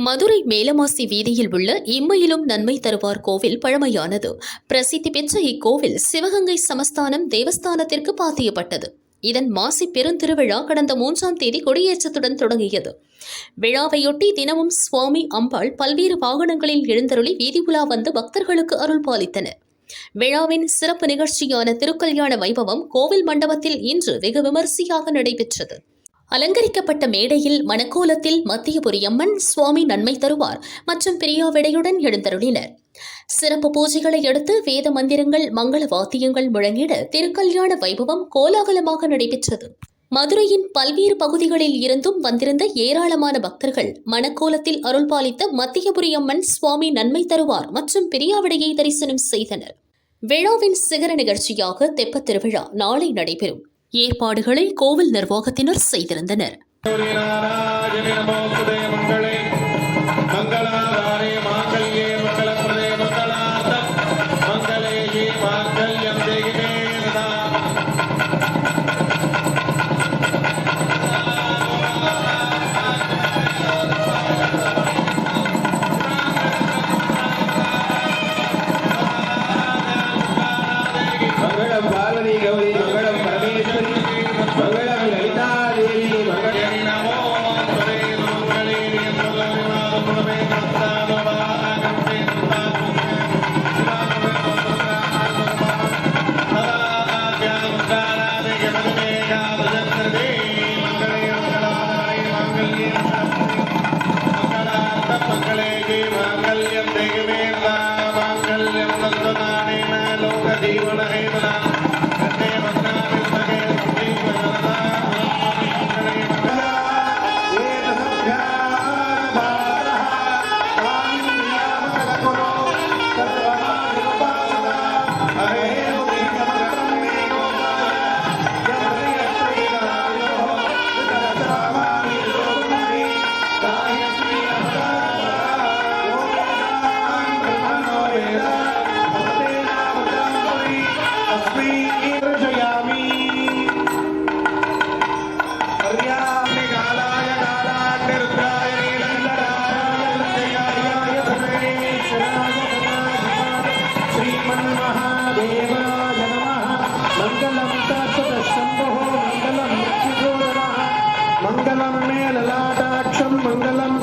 மதுரை மேலமாசி வீதியில் உள்ள இம்மையிலும் நன்மை தருவார் கோவில் பழமையானது. பிரசித்தி பெற்ற இக்கோவில் சிவகங்கை சமஸ்தானம் தேவஸ்தானத்திற்கு பாத்தியப்பட்டது. இதன் மாசி பெருந்திருவிழா கடந்த மூன்றாம் தேதி கொடியேற்றத்துடன் தொடங்கியது. விழாவையொட்டி தினமும் சுவாமி அம்பாள் பல்வேறு வாகனங்களில் எழுந்தருளி வீதி உலா வந்து பக்தர்களுக்கு அருள் பாலித்தனர். விழாவின் சிறப்பு நிகழ்ச்சியான திருக்கல்யாண வைபவம் கோவில் மண்டபத்தில் இன்று வெகு விமரிசையாக நடைபெற்றது. அலங்கரிக்கப்பட்ட மேடையில் மணக்கோலத்தில் மத்தியபுரியம்மன் சுவாமி நன்மை தருவார் மற்றும் பிரியாவிடையுடன் எழுந்தருளினர். சிறப்பு பூஜைகளை அடுத்து வேத மந்திரங்கள் மங்கள வாத்தியங்கள் முழங்கிட திருக்கல்யாண வைபவம் கோலாகலமாக நடைபெற்றது. மதுரையின் பல்வேறு பகுதிகளில் இருந்தும் வந்திருந்த ஏராளமான பக்தர்கள் மணக்கோலத்தில் அருள்பாலித்த மத்தியபுரியம்மன் சுவாமி நன்மை தருவார் மற்றும் பிரியாவிடையை தரிசனம் செய்தனர். விழாவின் சிகர நிகழ்ச்சியாக தெப்பத் திருவிழா நாளை நடைபெறும். ஏற்பாடுகளை கோவில் நிர்வாகத்தினர் செய்திருந்தனர். ದೀವನ ಹೇಮನ श्रीमन्महादेवाय नमः मङ्गलं तत्सदशम्भो मङ्गलं मृत्युजोदनः मङ्गलं मे ललाटाक्षं मङ्गलं